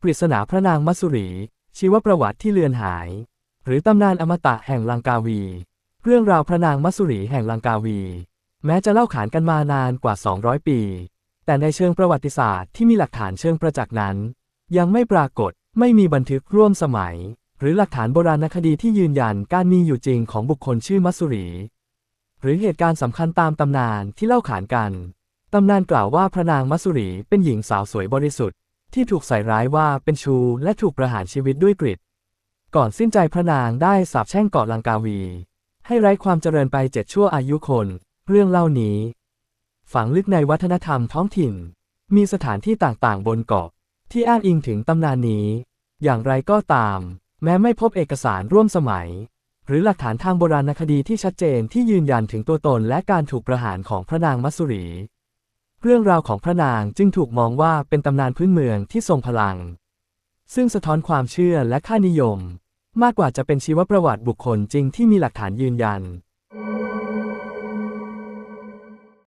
ปริศนาพระนางมัสุรี ชีวประวัติที่เลือนหาย หรือตำนานอมตะแห่งลังกาวี เรื่องราวพระนางมัสุรีแห่งลังกาวี แม้จะเล่าขานกันมานานกว่า 200 ปี แต่ในเชิงประวัติศาสตร์ที่มีหลักฐานเชิงประจักษ์นั้น ยังไม่ปรากฏไม่มีบันทึกร่วมสมัย หรือหลักฐานโบราณคดีที่ยืนยันการมีอยู่จริงของบุคคลชื่อมัสุรี หรือเหตุการณ์สำคัญตามตำนานที่เล่าขานกัน ตำนานกล่าวว่าพระนางมัสุรีเป็นหญิงสาวสวยบริสุทธิ์ ที่ถูกใส่ร้ายว่าเป็นชูและถูกประหารชีวิตด้วยกริดก่อนสิ้นใจพระนางได้สาปแช่งเกาะลังกาวี ให้ไร้ความเจริญไปเจ็ดชั่วอายุคน เรื่องเล่านี้ ฝังลึกในวัฒนธรรมท้องถิ่น มีสถานที่ต่างๆบนเกาะ ที่อ้างอิงถึงตำนานนี้ อย่างไรก็ตาม แม้ไม่พบเอกสารร่วมสมัย หรือหลักฐานทางโบราณคดีที่ชัดเจนที่ยืนยันถึงตัวตนและการถูกประหารของพระนางมัสสุรี เรื่องราวของพระนางจึงถูกมองว่าเป็นตำนานพื้นเมืองที่ทรงพลัง ซึ่งสะท้อนความเชื่อและค่านิยม มากกว่าจะเป็นชีวประวัติบุคคลจริงที่มีหลักฐานยืนยัน